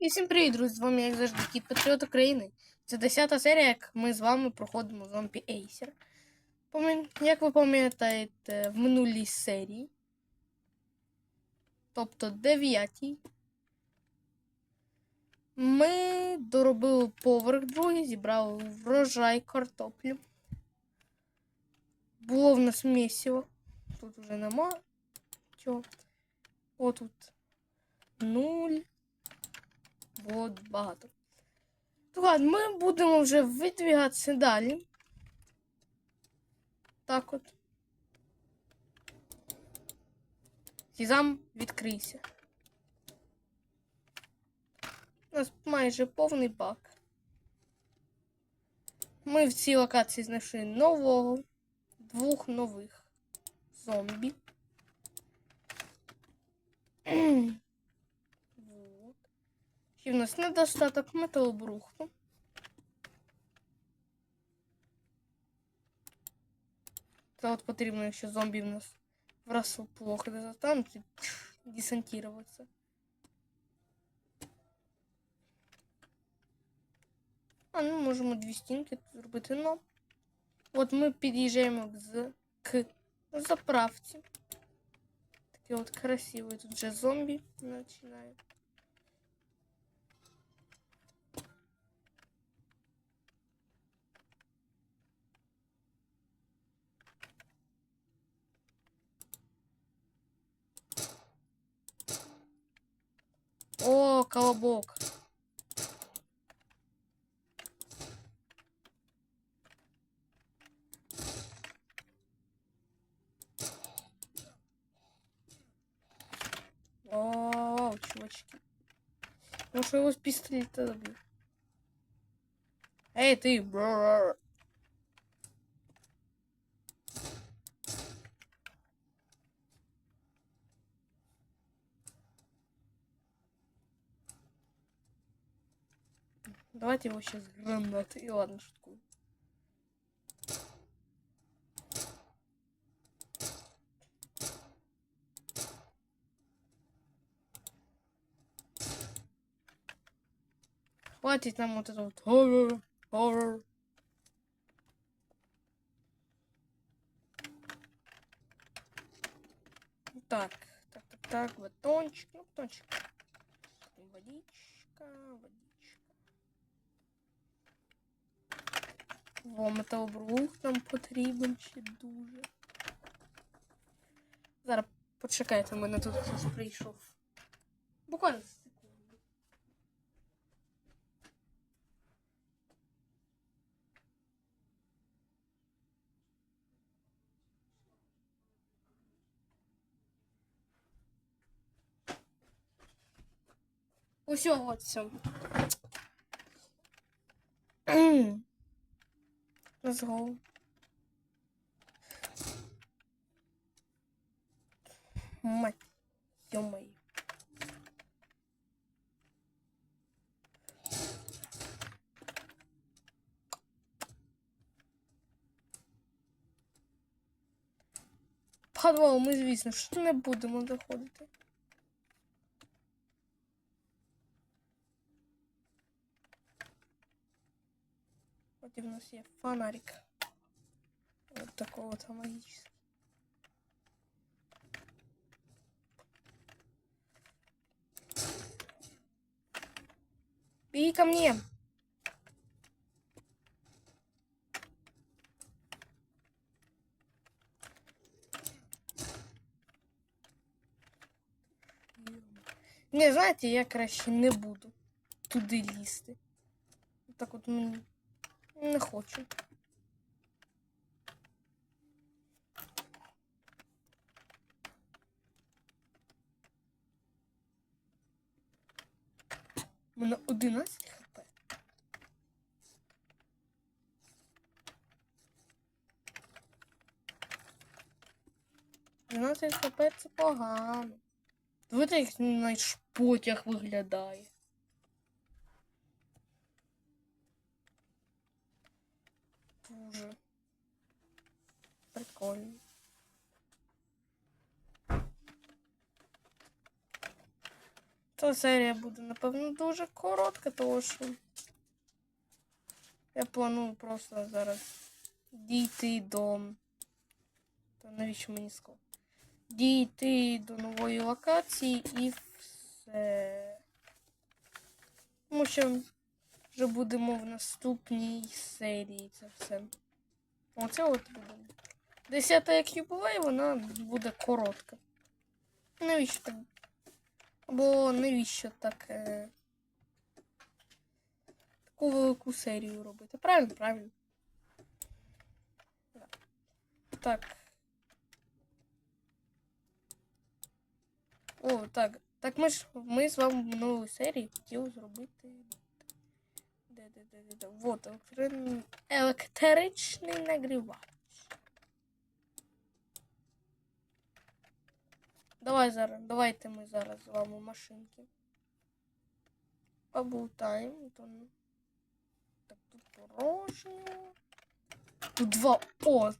І всім привіт, друзі! З вами, як завжди, Кіт Патріот України. Це 10 серія, як ми з вами проходимо зомбі Ейсер. Як ви пам'ятаєте, в минулій серії, тобто 9 ми доробили поверх другий, зібрали врожай картоплі. Було в нас місіво. Тут вже нема чого. Отут нуль. От багато. То ладно, ми будемо вже видвігатися далі. Так от. Сізам відкрийся. У нас майже повний бак. Ми в цій локації знайшли нового, двох нових зомбі. нас недостаток металобрухту. Це от потрібно, якщо зомбі в нас враз плохо не застануть, і десантуватися. А, ну можемо дві стінки тут зробити, но. От ми під'їжджаємо з к заправці. Такий от красивий тут вже зомбі починає. О, колобок. Вау, чувачки. Что его с пистолета добил? Эй, ты! бррр. Давайте его сейчас гранаты. И ладно, шутку. Хватит нам вот это вот хоррор, хоррор. Так, так, так, так, батончик, ну, батончик. Водичка, водичка. Во, металобрух нам потрібен ще дуже. Зараз почекайте, мене тут хтось прийшов. Буквально секунду. Усього от все. Let's go. Мать, ё-моё. Подвал ми, звісно, що не будемо заходити. От і в нас є фонарик. Вот такого то магический. Беги ко мне. Не, знаєте, я краще не буду туди лізти. Так от мені Не хочу. Мене 11 хп. Дванадцять хп це погано. Дивіться, як наш потяг виглядає. Дуже. Прикольно. Та серія буде, напевно, дуже коротка, тому що я планую просто зараз дійти до. Та навіщо мені сказав? Дійти до нової локації і все. Тому що вже будемо в наступній серії це все. Оце от буде. Десята як юбилей, вона буде коротка. Навіщо так? Або навіщо так. Е... Таку велику серію робити? Правильно, правильно. Так. О, так. Так ми ж ми з вами в новій серії хотіли зробити. Де, де, де, де. Вот, електричний, нагрівач. Давай зараз, давайте ми зараз з вами машинки. Ну. Так, тут порожньо. Тут два. О!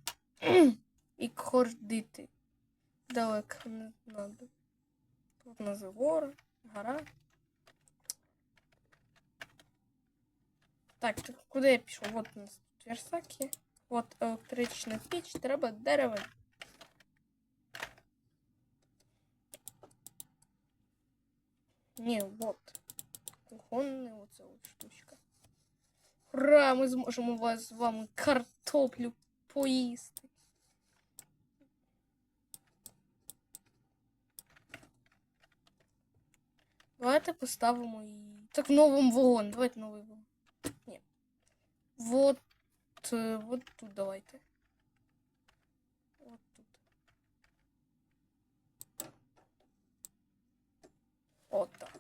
І кордити. Далеко не надо. Тут на завор, гора. так куди я пішов? Вот у нас тут версак є. От електрична піч, треба дерево. Ні, вот. Кухонна оця от штучка. Ура! Ми зможемо вас з вами картоплю поїсти. Давайте поставимо її. Так, новим вогон. Давайте новий вогон. Ні. Вот. е, Вот тут давайте. Вот тут. От так.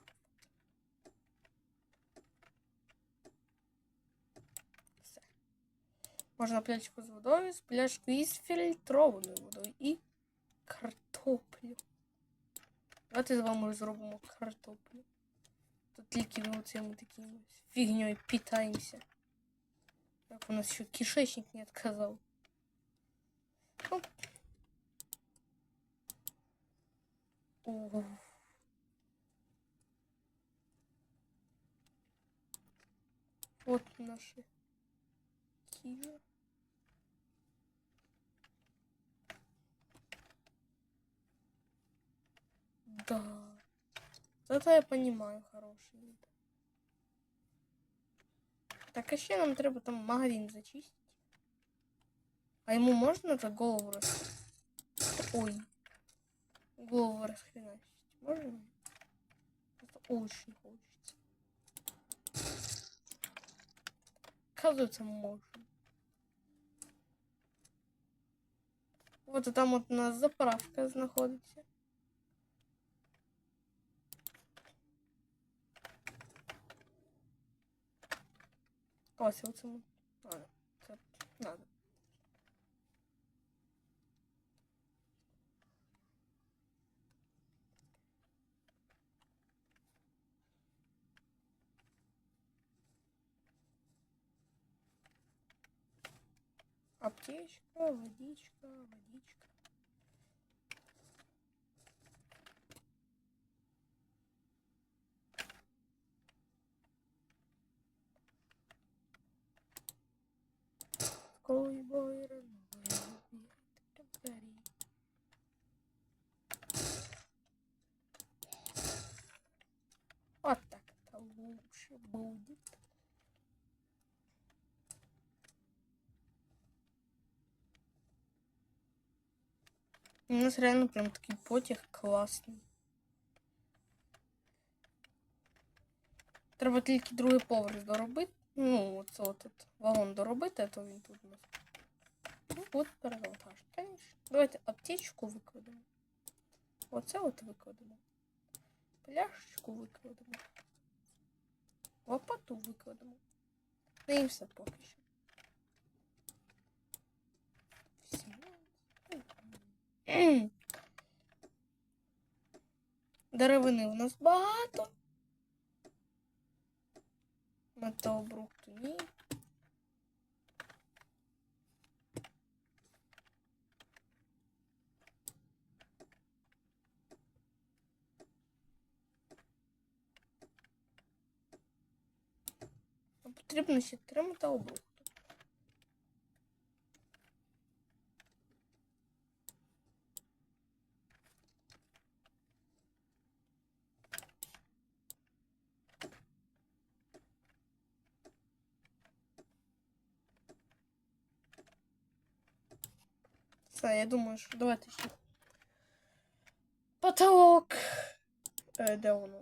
Все. Можна пляшку з водою, з пляшку із фільтрованою водою і картоплю. Давайте з вами зробимо картоплю. Тут тільки ми оцими такими фігньою питаємося. Як у нас ще кишечник не отказав. Оп. Ого. Вот наши киви. Да. Это я понимаю, хороший. Так, а ще нам треба там магазин зачистити. А йому можна за голову роз... Ой. Голову расхреначить. Можно? Это очень хочется. Оказывается, можно. Вот и там от у нас заправка знаходиться. Ось у цьому. Ладно, це надо. Аптечка, водичка. лучше будет. У нас реально прям такий потяг класний. Треба тільки другий поверх доробити. Ну, оце от, от вагон доробити, а то він тут у нас. Ну, от перевантаж, звісно. Давайте аптечку викладемо. Оце от викладемо. Пляшечку викладемо. Лопату викладемо. Все поки що. Деревини у нас багато. Металобрухту ні. Потрібно ще три металобрухту. Все, я думаю, що давайте ще. Потолок. Е, де воно?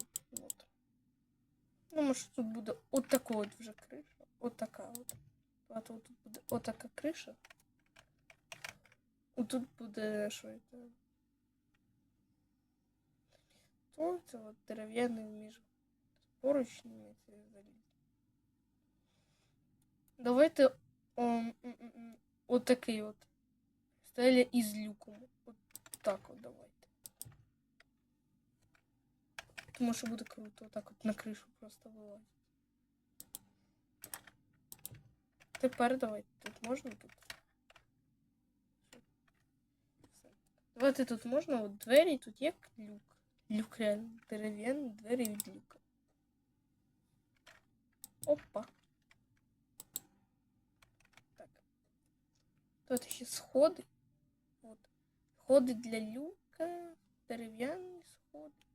От. Думаю, що тут буде от така от вже криша. От така от. А то тут буде отака криша. Отут буде що це? То це от дерев'яний між поручнями це заліз. Давайте ом, м, м, м, от такий от. Стеля із люком. От так от давайте. Тому що буде круто, отак от на кришу просто вилазить. Тепер давайте тут можна тут. Все. Давайте тут можна от двері, тут є люк. Люк реально дерев'яні двері від люка. Опа. Так. Тут ще сходи. От. Сходи для люка. Дерев'яні сходи.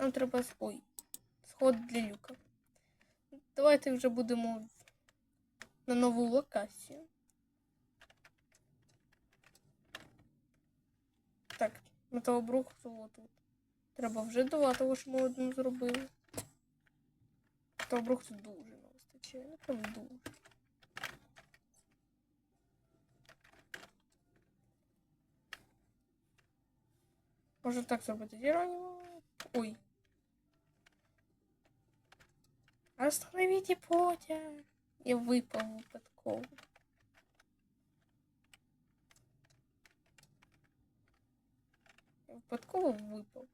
Нам треба. Ой. Сход для люка. Давайте вже будемо на нову локацію. Так, металобрухту отут. Треба вже два, того що ми одну зробили. Металобрухту дуже не вистачає. Ну прям дуже. Може так зробити Геронімо. Ой. Остановите потяг. Я випав випадково. Я випадково випав.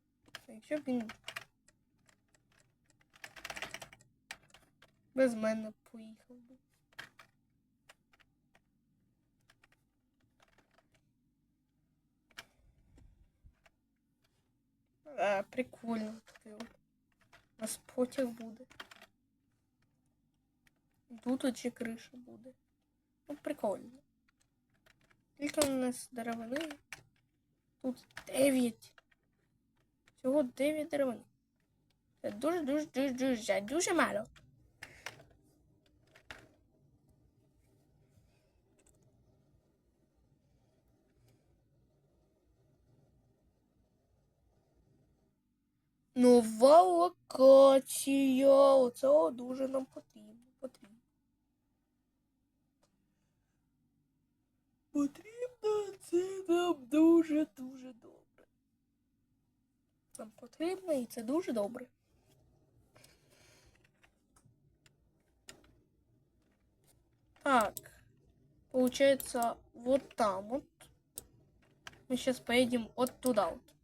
Якщо б він без мене поїхав би. А, прикольно. таке. У нас потяг буде. Тут от криша буде. Ну, прикольно. Скільки у нас деревини? Тут 9. Всього 9 деревини. Це дуже, дуже, дуже, дуже, дуже мало. Нова локація. Оце дуже нам потрібно. Потрібно. Потрібно це нам дуже-дуже добре. Нам потрібно і це дуже добре. Так. Получается, вот там вот. Мы сейчас поедем вот туда вот. Вот.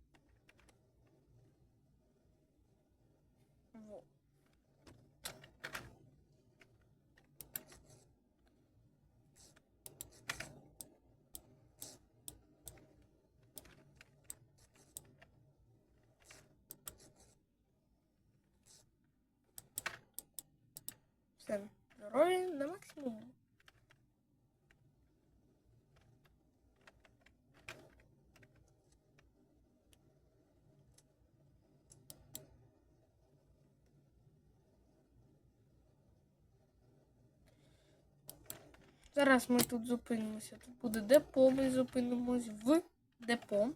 Зараз ми тут зупинимося. Тут буде депо, ми зупинимось в депо.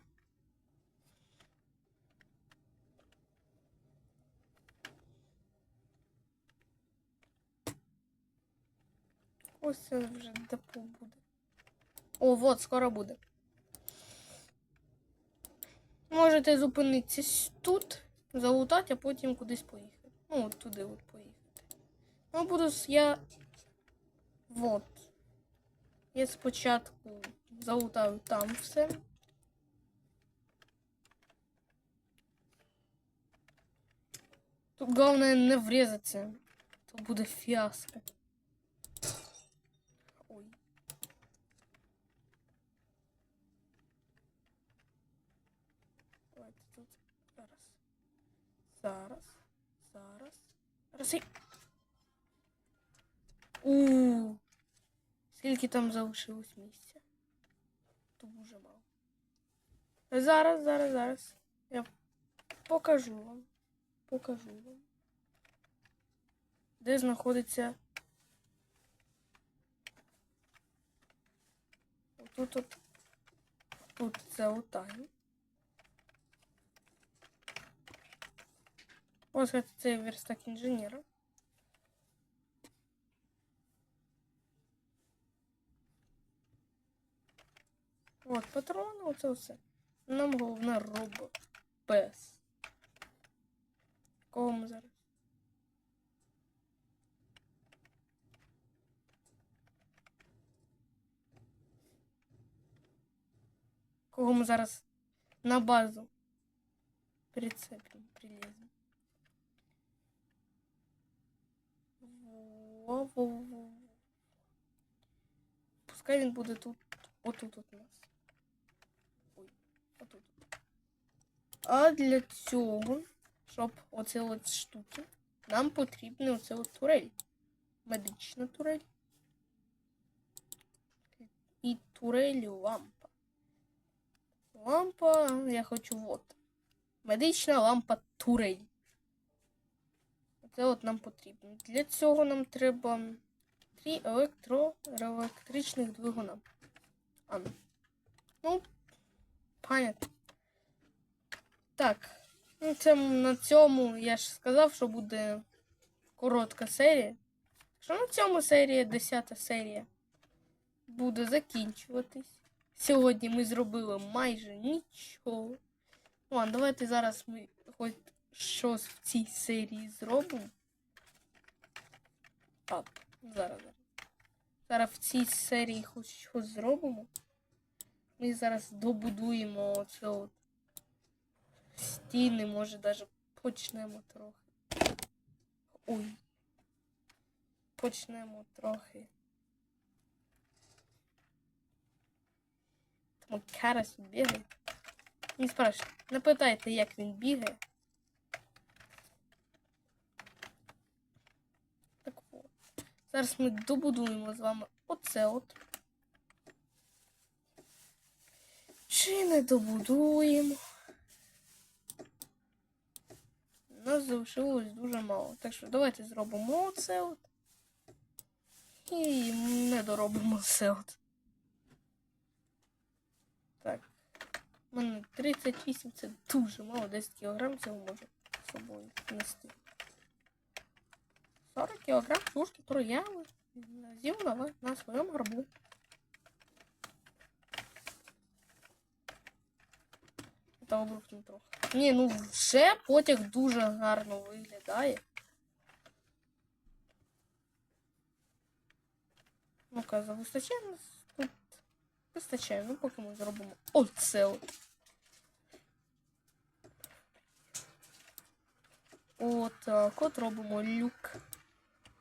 Ось це вже депо буде. О, вот, скоро буде. Можете зупинитися тут, залутати, а потім кудись поїхати. Ну, от туди от поїхати. Ну, буду я. Вот. Я спочатку залутаю там все. Тут головне не врізатися. То буде фіаско. Ой. Давайте тут зараз. Зараз. Зараз. Зараз. У. Скільки там залишилось місця? То дуже мало. Зараз, зараз, зараз. Я покажу вам. Покажу вам. Де знаходиться. Отут от. Тут це отаю. Ось це верстак інженера. От патрони, оце все. Нам головне робот. Без. Кого ми зараз? Кого ми зараз на базу прицепимо, приліземо. Пускай він буде тут, отут от у нас. Отут. А для цього, щоб оце от штуки, нам потрібна оце от турель. Медична турель. І турель лампа. Лампа, я хочу вот. Медична лампа турель. Це от нам потрібно. Для цього нам треба три електро електричних двигуна. А, ну. Понятно. Так. Ну, це на цьому я ж сказав, що буде коротка серія. Що на цьому серія, 10 серія, буде закінчуватись. Сьогодні ми зробили майже нічого. Ну, а давайте зараз ми хоч щось в цій серії зробимо. Так, зараз. Зараз в цій серії хоч щось зробимо. Ми зараз добудуємо оце от стіни, може навіть почнемо трохи. Ой. Почнемо трохи. Там карась бігає. Не спрашивайте, не питайте, як він бігає. Так от. Зараз ми добудуємо з вами оце от. Чи не добудуємо? У нас залишилось дуже мало. Так що давайте зробимо оце от. І не доробимо це от. Так. У мене 38 це дуже мало, 10 кг цього можу з собою нести. 40 кг сушки трояли з'їв на, на своєму горбу. Та обрухнув трохи. Ні, ну вже потяг дуже гарно виглядає. Ну-ка, вистачає нас тут. Вистачає, ну поки ми зробимо оце. Отак, от робимо люк.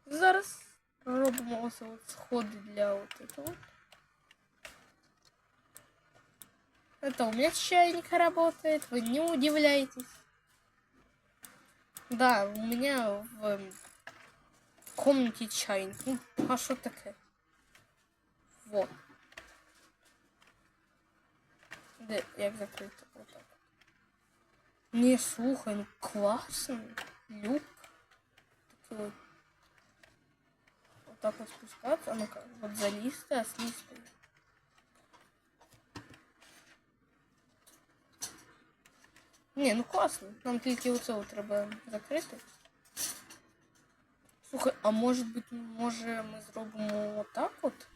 Зараз робимо ось от сходи для от этого. Это у меня чайник работает, вы не удивляйтесь. Да, у меня в эм, комнате чайник. Ну, а что такое? Вот. Де, як закрито? Отак. Не, слухай, ну класно. Люк. Такий от. Вот так вот спускаться. А ну-ка, вот залізти, а слізти. Ні, ну класно. Нам тільки оце треба закрити. Слухай, а може бути, може ми зробимо отак от?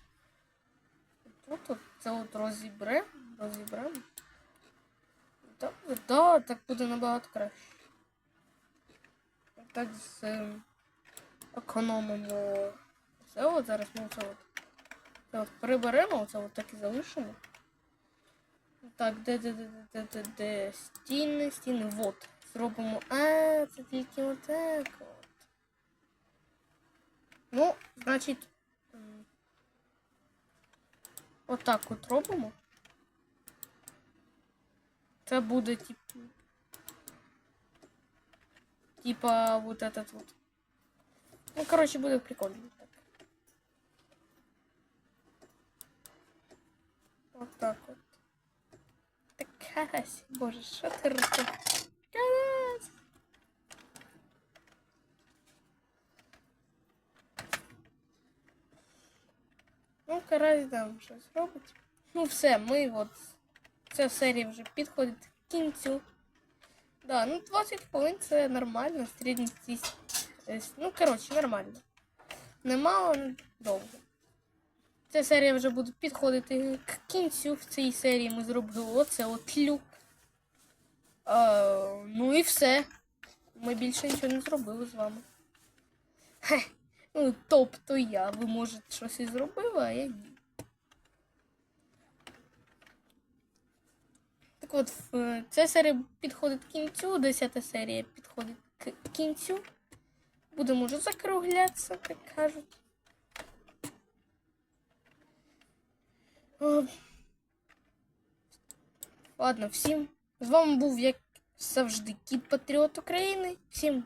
Тут от це от розібремо, розібремо. Так, да, так буде набагато краще. Так з ем, економимо. Це от зараз ми це от. Це от приберемо, це от так і залишимо. Так, де де де де де де стены, стены, Вот. Зробимо. А, це вот так вот. Ну, значит, вот так вот Це буде будет типа типа вот этот вот. Ну, короче, будет прикольно. Так. Вот так вот. Так карась, боже, що ти робиш? Карась! Ну, карась там щось робить. Ну, все, ми от. Ця серія вже підходить к кінцю. Да, ну 20 хвилин це нормально, середній стість. Ну, коротше, нормально. Немало, не довго. Ця серія вже буде підходити к кінцю. В цій серії ми зробили оце от люк. А, ну і все. Ми більше нічого не зробили з вами. Хе. Ну, тобто я. Ви, може, щось і зробили, а я ні. Так от, ця серія підходить к кінцю, 10 серія підходить к кінцю. Будемо вже закруглятися, як кажуть. Ладно, всім. З вами був, як завжди, Кіт Патріот України. Всім